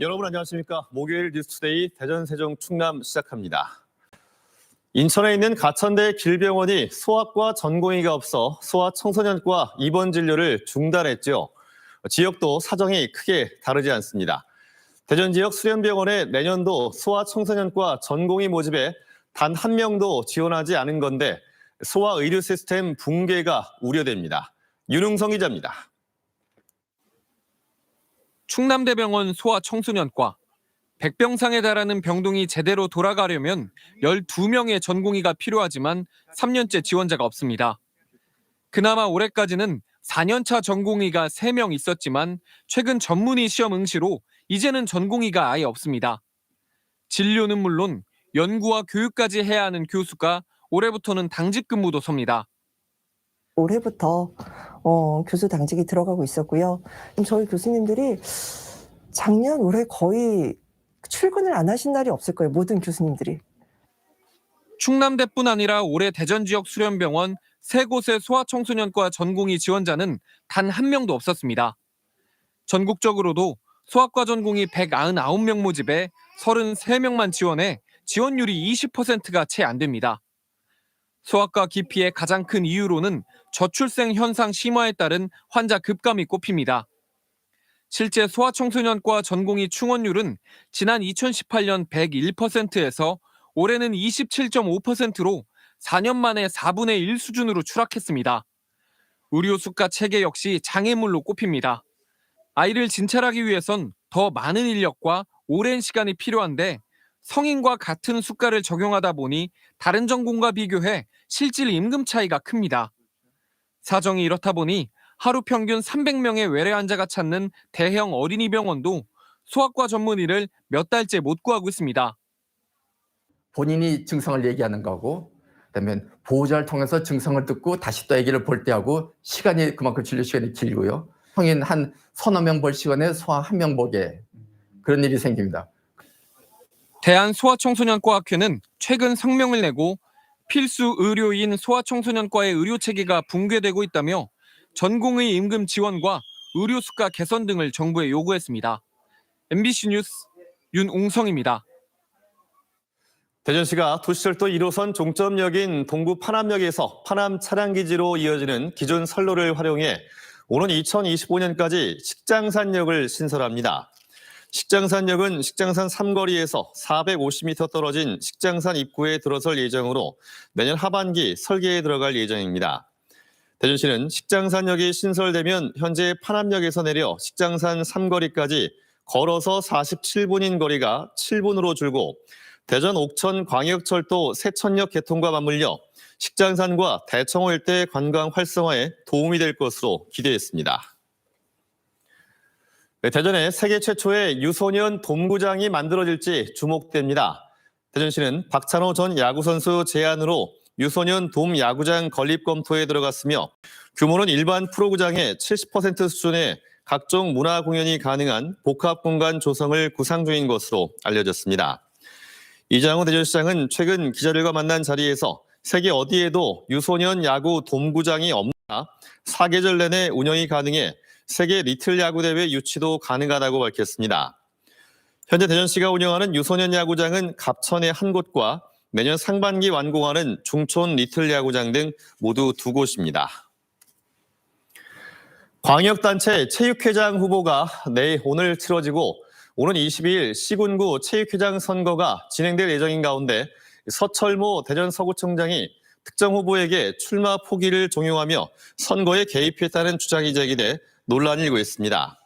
여러분 안녕하십니까? 목요일 뉴스데이 대전 세종 충남 시작합니다. 인천에 있는 가천대 길병원이 소아과 전공의가 없어 소아 청소년과 입원 진료를 중단했죠. 지역도 사정이 크게 다르지 않습니다. 대전 지역 수련병원에 내년도 소아 청소년과 전공의 모집에 단 한 명도 지원하지 않은 건데 소아 의료 시스템 붕괴가 우려됩니다. 윤웅성 기자입니다. 충남대병원 소아청소년과 백병상에 달하는 병동이 제대로 돌아가려면 12명의 전공의가 필요하지만 3년째 지원자가 없습니다. 그나마 올해까지는 4년차 전공의가 3명 있었지만 최근 전문의 시험 응시로 이제는 전공의가 아예 없습니다. 진료는 물론 연구와 교육까지 해야 하는 교수가 올해부터는 당직 근무도 섭니다. 올해부터 어, 교수 당직이 들어가고 있었고요. 저희 교수님들이 작년 올해 거의 출근을 안 하신 날이 없을 거예요. 모든 교수님들이. 충남대뿐 아니라 올해 대전 지역 수련병원 세 곳의 소아청소년과 전공의 지원자는 단 한 명도 없었습니다. 전국적으로도 소아과 전공의 199명 모집에 33명만 지원해 지원율이 20%가 채 안 됩니다. 소아과 기피의 가장 큰 이유로는 저출생 현상 심화에 따른 환자 급감이 꼽힙니다. 실제 소아청소년과 전공의 충원율은 지난 2018년 101%에서 올해는 27.5%로 4년 만에 4분의 1 수준으로 추락했습니다. 의료 수가 체계 역시 장애물로 꼽힙니다. 아이를 진찰하기 위해선 더 많은 인력과 오랜 시간이 필요한데 성인과 같은 수가를 적용하다 보니 다른 전공과 비교해 실질 임금 차이가 큽니다. 사정이 이렇다 보니 하루 평균 300명의 외래 환자가 찾는 대형 어린이 병원도 소아과 전문의를 몇 달째 못 구하고 있습니다. 본인이 증상을 얘기하는 거고 그다음에 보호자를 통해서 증상을 듣고 다시 또 아기를 볼 때 하고 시간이 그만큼 진료 시간이 길고요. 성인 한 서너 명 볼 시간에 소아 한 명 보게 그런 일이 생깁니다. 대한소아청소년과학회는 최근 성명을 내고 필수 의료인 소아청소년과의 의료 체계가 붕괴되고 있다며 전공의 임금 지원과 의료 수가 개선 등을 정부에 요구했습니다. MBC 뉴스 윤웅성입니다. 대전시가 도시철도 1호선 종점역인 동구 파남역에서 파남 차량기지로 이어지는 기존 선로를 활용해 오는 2025년까지 식장산역을 신설합니다. 식장산역은 식장산 삼거리에서 450m 떨어진 식장산 입구에 들어설 예정으로 내년 하반기 설계에 들어갈 예정입니다. 대전시는 식장산역이 신설되면 현재 파남역에서 내려 식장산 삼거리까지 걸어서 47분인 거리가 7분으로 줄고 대전 옥천 광역철도 세천역 개통과 맞물려 식장산과 대청호 일대 관광 활성화에 도움이 될 것으로 기대했습니다. 네, 대전에 세계 최초의 유소년 돔구장이 만들어질지 주목됩니다. 대전시는 박찬호 전 야구선수 제안으로 유소년 돔 야구장 건립 검토에 들어갔으며 규모는 일반 프로구장의 70% 수준의 각종 문화 공연이 가능한 복합 공간 조성을 구상 중인 것으로 알려졌습니다. 이장호 대전시장은 최근 기자들과 만난 자리에서 세계 어디에도 유소년 야구 돔구장이 없나 사계절 내내 운영이 가능해 세계 리틀 야구 대회 유치도 가능하다고 밝혔습니다. 현재 대전시가 운영하는 유소년 야구장은 갑천의 한 곳과 내년 상반기 완공하는 중촌 리틀 야구장 등 모두 두 곳입니다. 광역단체 체육회장 후보가 내일 오늘 치러지고 오는 22일 시군구 체육회장 선거가 진행될 예정인 가운데 서철모 대전 서구청장이 특정 후보에게 출마 포기를 종용하며 선거에 개입했다는 주장이 제기돼 논란이 일고 있습니다.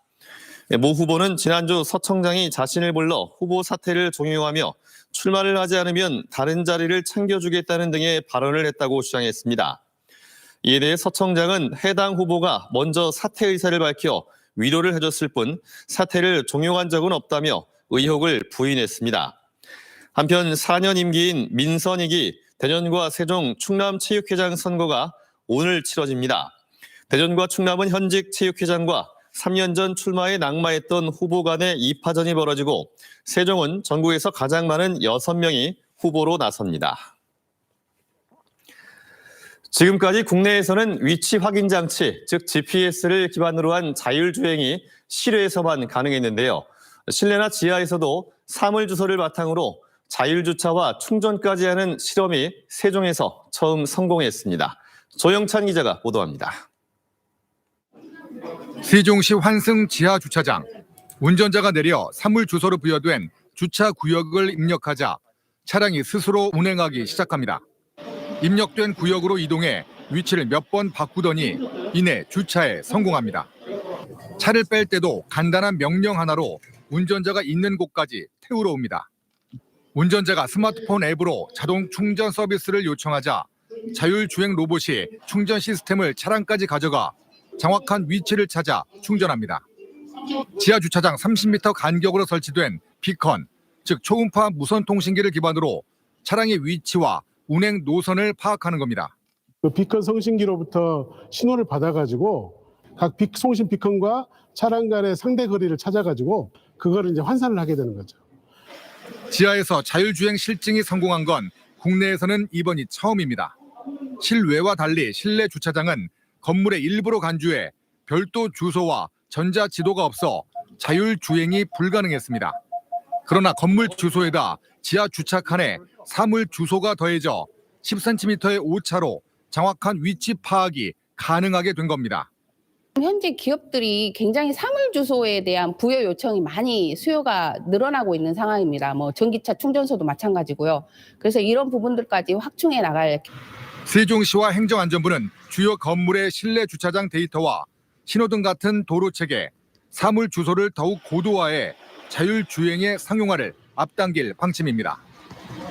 모 후보는 지난주 서청장이 자신을 불러 후보 사퇴를 종용하며 출마를 하지 않으면 다른 자리를 챙겨주겠다는 등의 발언을 했다고 주장했습니다. 이에 대해 서청장은 해당 후보가 먼저 사퇴 의사를 밝혀 위로를 해줬을 뿐 사퇴를 종용한 적은 없다며 의혹을 부인했습니다. 한편 4년 임기인 민선익이 대전과 세종 충남 체육회장 선거가 오늘 치러집니다. 대전과 충남은 현직 체육회장과 3년 전 출마에 낙마했던 후보 간의 2파전이 벌어지고 세종은 전국에서 가장 많은 6명이 후보로 나섭니다. 지금까지 국내에서는 위치 확인 장치, 즉 GPS를 기반으로 한 자율주행이 실외에서만 가능했는데요. 실내나 지하에서도 사물 주소를 바탕으로 자율주차와 충전까지 하는 실험이 세종에서 처음 성공했습니다. 조영찬 기자가 보도합니다. 세종시 환승 지하 주차장 운전자가 내려 사물 주소로 부여된 주차 구역을 입력하자 차량이 스스로 운행하기 시작합니다. 입력된 구역으로 이동해 위치를 몇 번 바꾸더니 이내 주차에 성공합니다. 차를 뺄 때도 간단한 명령 하나로 운전자가 있는 곳까지 태우러 옵니다. 운전자가 스마트폰 앱으로 자동 충전 서비스를 요청하자 자율주행 로봇이 충전 시스템을 차량까지 가져가 정확한 위치를 찾아 충전합니다. 지하 주차장 30m 간격으로 설치된 비컨, 즉 초음파 무선 통신기를 기반으로 차량의 위치와 운행 노선을 파악하는 겁니다. 그 비컨 송신기로부터 신호를 받아가지고 각 비- 송신 비컨과 차량 간의 상대 거리를 찾아가지고 그거를 이제 환산을 하게 되는 거죠. 지하에서 자율주행 실증이 성공한 건 국내에서는 이번이 처음입니다. 실외와 달리 실내 주차장은 건물의 일부로 간주해 별도 주소와 전자 지도가 없어 자율 주행이 불가능했습니다. 그러나 건물 주소에다 지하 주차칸에 사물 주소가 더해져 10cm의 오차로 정확한 위치 파악이 가능하게 된 겁니다. 현재 기업들이 굉장히 사물 주소에 대한 부여 요청이 많이 수요가 늘어나고 있는 상황입니다. 뭐 전기차 충전소도 마찬가지고요. 그래서 이런 부분들까지 확충해 나갈 세종시와 행정안전부는 주요 건물의 실내 주차장 데이터와 신호등 같은 도로 체계, 사물 주소를 더욱 고도화해 자율 주행에 상용화를 앞당길 방침입니다.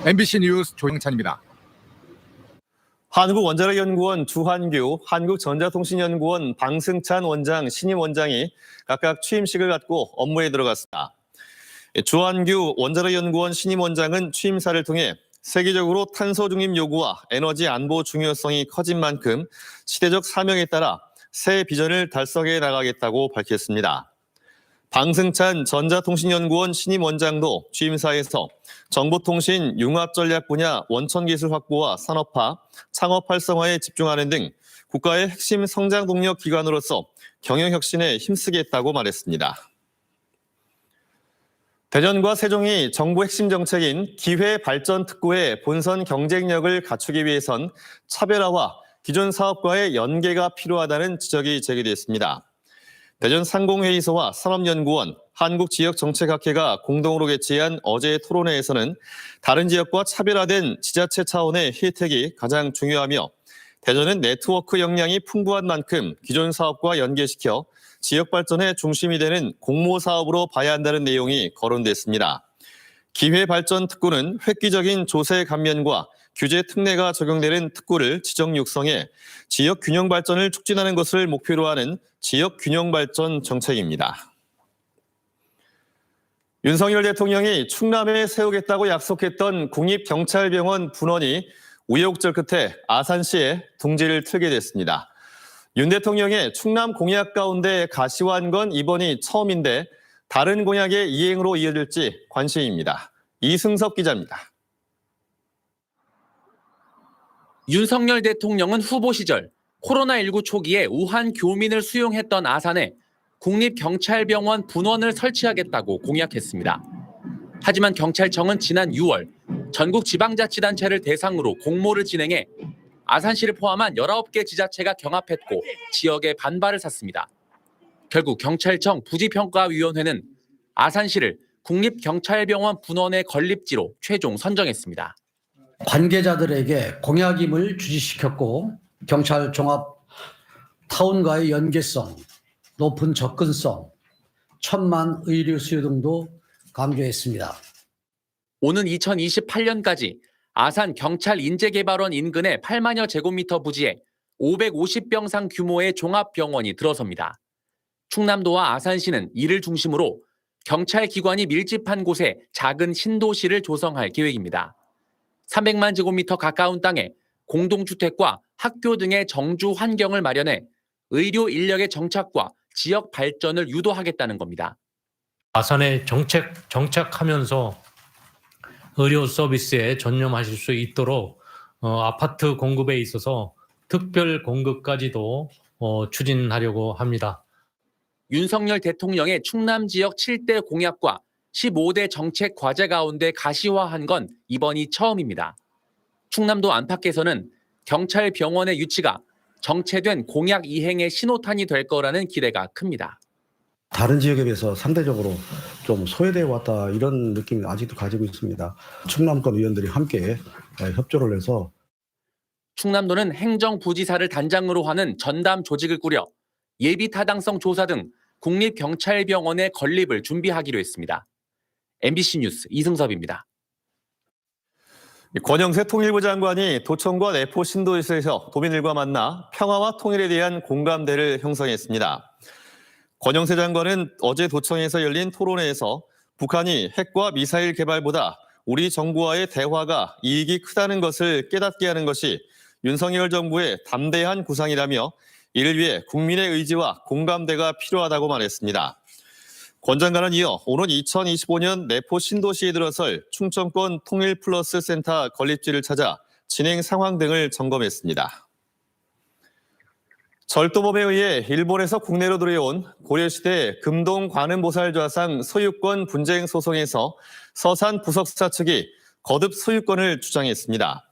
MBC 뉴스 조영찬입니다. 한국원자력연구원 주한규, 한국전자통신연구원 방승찬 원장, 신임 원장이 각각 취임식을 갖고 업무에 들어갔습니다. 주한규 원자력연구원 신임 원장은 취임사를 통해 세계적으로 탄소 중립 요구와 에너지 안보 중요성이 커진 만큼 시대적 사명에 따라 새 비전을 달성해 나가겠다고 밝혔습니다. 방승찬 전자통신연구원 신임 원장도 취임사에서 정보통신 융합 전략 분야 원천 기술 확보와 산업화, 창업 활성화에 집중하는 등 국가의 핵심 성장 동력 기관으로서 경영 혁신에 힘쓰겠다고 말했습니다. 대전과 세종이 정부 핵심 정책인 기회 발전 특구의 본선 경쟁력을 갖추기 위해선 차별화와 기존 사업과의 연계가 필요하다는 지적이 제기됐습니다. 대전 상공회의소와 산업연구원, 한국지역정책학회가 공동으로 개최한 어제의 토론회에서는 다른 지역과 차별화된 지자체 차원의 혜택이 가장 중요하며 대전은 네트워크 역량이 풍부한 만큼 기존 사업과 연계시켜 지역 발전의 중심이 되는 공모 사업으로 봐야 한다는 내용이 거론됐습니다. 기회 발전 특구는 획기적인 조세 감면과 규제 특례가 적용되는 특구를 지정 육성해 지역 균형 발전을 촉진하는 것을 목표로 하는 지역 균형 발전 정책입니다. 윤석열 대통령이 충남에 세우겠다고 약속했던 국립경찰병원 분원이 우여곡절 끝에 아산시에 둥지를 틀게 됐습니다. 윤 대통령의 충남 공약 가운데 가시화한 건 이번이 처음인데 다른 공약의 이행으로 이어질지 관심입니다. 이승섭 기자입니다. 윤석열 대통령은 후보 시절 코로나19 초기에 우한 교민을 수용했던 아산에 국립경찰병원 분원을 설치하겠다고 공약했습니다. 하지만 경찰청은 지난 6월 전국 지방자치단체를 대상으로 공모를 진행해 아산시를 포함한 19개 지자체가 경합했고 지역의 반발을 샀습니다. 결국 경찰청 부지평가위원회는 아산시를 국립경찰병원 분원의 건립지로 최종 선정했습니다. 관계자들에게 공약임을 주지시켰고 경찰 종합 타운과의 연계성, 높은 접근성, 천만 의료 수요 등도 강조했습니다. 오는 2028년까지 아산 경찰 인재개발원 인근의 8만여 제곱미터 부지에 550병상 규모의 종합병원이 들어섭니다. 충남도와 아산시는 이를 중심으로 경찰 기관이 밀집한 곳에 작은 신도시를 조성할 계획입니다. 300만 제곱미터 가까운 땅에 공동주택과 학교 등의 정주 환경을 마련해 의료 인력의 정착과 지역 발전을 유도하겠다는 겁니다. 아산에 정책 정착하면서 의료 서비스에 전념하실 수 있도록 어, 아파트 공급에 있어서 특별 공급까지도 어, 추진하려고 합니다. 윤석열 대통령의 충남 지역 7대 공약과 15대 정책 과제 가운데 가시화한 건 이번이 처음입니다. 충남도 안팎에서는 경찰 병원의 유치가 정체된 공약 이행의 신호탄이 될 거라는 기대가 큽니다. 다른 지역에 비해서 상대적으로 좀 소외되어 왔다 이런 느낌을 아직도 가지고 있습니다. 충남권 의원들이 함께 예, 협조를 해서 충남도는 행정부지사를 단장으로 하는 전담 조직을 꾸려 예비 타당성 조사 등 국립경찰병원의 건립을 준비하기로 했습니다. MBC 뉴스 이승섭입니다. 권영세 통일부 장관이 도청과 내포 신도시에서 도민들과 만나 평화와 통일에 대한 공감대를 형성했습니다. 권영세 장관은 어제 도청에서 열린 토론회에서 북한이 핵과 미사일 개발보다 우리 정부와의 대화가 이익이 크다는 것을 깨닫게 하는 것이 윤석열 정부의 담대한 구상이라며 이를 위해 국민의 의지와 공감대가 필요하다고 말했습니다. 권 장관은 이어 오는 2025년 내포 신도시에 들어설 충청권 통일 플러스 센터 건립지를 찾아 진행 상황 등을 점검했습니다. 절도범에 의해 일본에서 국내로 들여온 고려시대 금동 관음보살 좌상 소유권 분쟁 소송에서 서산 부석사 측이 거듭 소유권을 주장했습니다.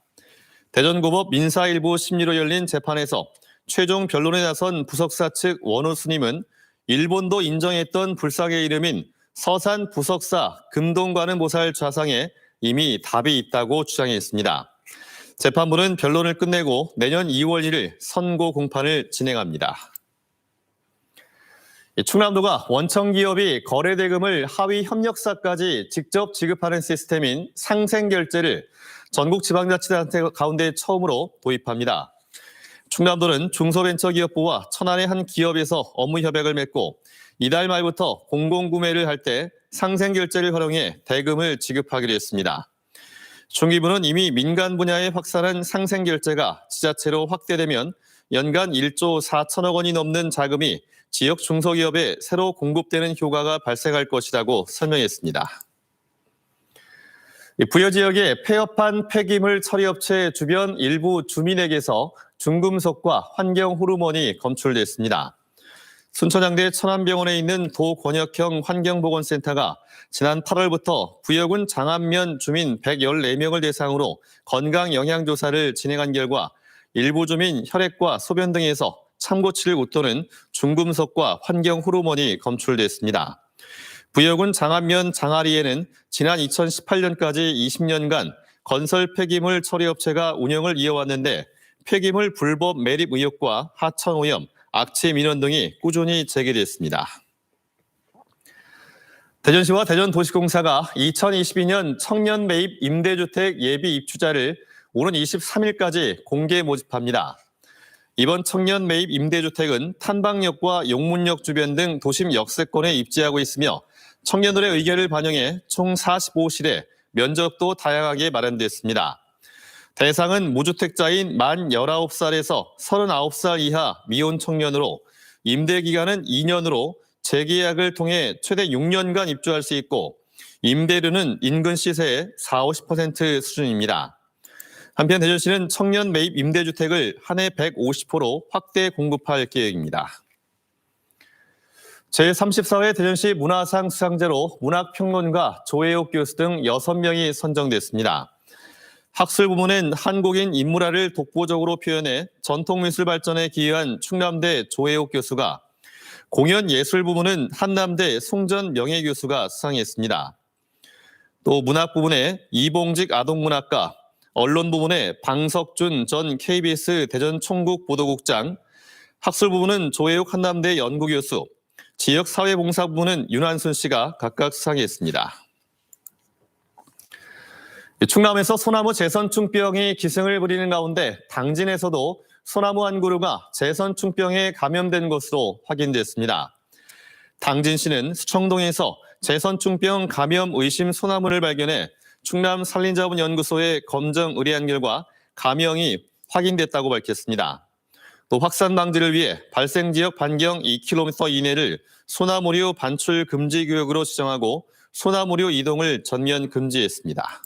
대전고법 민사 일부 심리로 열린 재판에서 최종 변론에 나선 부석사 측 원우 스님은 일본도 인정했던 불상의 이름인 서산 부석사 금동관음보살 좌상에 이미 답이 있다고 주장했습니다. 재판부는 변론을 끝내고 내년 2월 1일 선고 공판을 진행합니다. 충남도가 원청 기업이 거래 대금을 하위 협력사까지 직접 지급하는 시스템인 상생 결제를 전국 지방자치단체 가운데 처음으로 도입합니다. 충남도는 중소벤처기업부와 천안의 한 기업에서 업무 협약을 맺고 이달 말부터 공공구매를 할 때 상생 결제를 활용해 대금을 지급하기로 했습니다. 중기부는 이미 민간 분야에 확산한 상생 결제가 지자체로 확대되면 연간 1조 4천억 원이 넘는 자금이 지역 중소기업에 새로 공급되는 효과가 발생할 것이라고 설명했습니다. 부여 지역의 폐업한 폐기물 처리업체 주변 일부 주민에게서 중금속과 환경 호르몬이 검출됐습니다. 순천향대 천안병원에 있는 도권역형 환경보건센터가 지난 8월부터 부여군 장안면 주민 114명을 대상으로 건강 영양조사를 진행한 결과 일부 주민 혈액과 소변 등에서 참고치를 웃도는 중금속과 환경 호르몬이 검출됐습니다. 부여군 장안면 장아리에는 지난 2018년까지 20년간 건설 폐기물 처리업체가 운영을 이어왔는데 폐기물 불법 매립 의혹과 하천 오염, 악취 민원 등이 꾸준히 제기됐습니다. 대전시와 대전도시공사가 2022년 청년 매입 임대주택 예비 입주자를 오는 23일까지 공개 모집합니다. 이번 청년 매입 임대주택은 탄방역과 용문역 주변 등 도심 역세권에 입지하고 있으며 청년들의 의견을 반영해 총 45실에 면적도 다양하게 마련됐습니다. 대상은 무주택자인 만 19살에서 39살 이하 미혼 청년으로 임대 기간은 2년으로 재계약을 통해 최대 6년간 입주할 수 있고 임대료는 인근 시세의 4, 50% 수준입니다. 한편 대전시는 청년 매입 임대주택을 한 해 150호로 확대 공급할 계획입니다. 제34회 대전시 문화상 수상자로 문학평론가 조혜옥 교수 등 6명이 선정됐습니다. 학술 부문은 한국인 인문화를 독보적으로 표현해 전통미술 발전에 기여한 충남대 조혜옥 교수가 공연 예술 부문은 한남대 송전 명예 교수가 수상했습니다. 또 문학 부문에 이봉직 아동문학가, 언론 부문에 방석준 전 KBS 대전 총국 보도국장, 학술 부문은 조혜옥 한남대 연구교수, 지역 사회봉사 부문은 윤한순 씨가 각각 수상했습니다. 충남에서 소나무 재선충병이 기승을 부리는 가운데 당진에서도 소나무 한 그루가 재선충병에 감염된 것으로 확인됐습니다. 당진시는 수청동에서 재선충병 감염 의심 소나무를 발견해 충남 산림자원연구소에 검정 의뢰한 결과 감염이 확인됐다고 밝혔습니다. 또 확산 방지를 위해 발생 지역 반경 2km 이내를 소나무류 반출 금지 구역으로 지정하고 소나무류 이동을 전면 금지했습니다.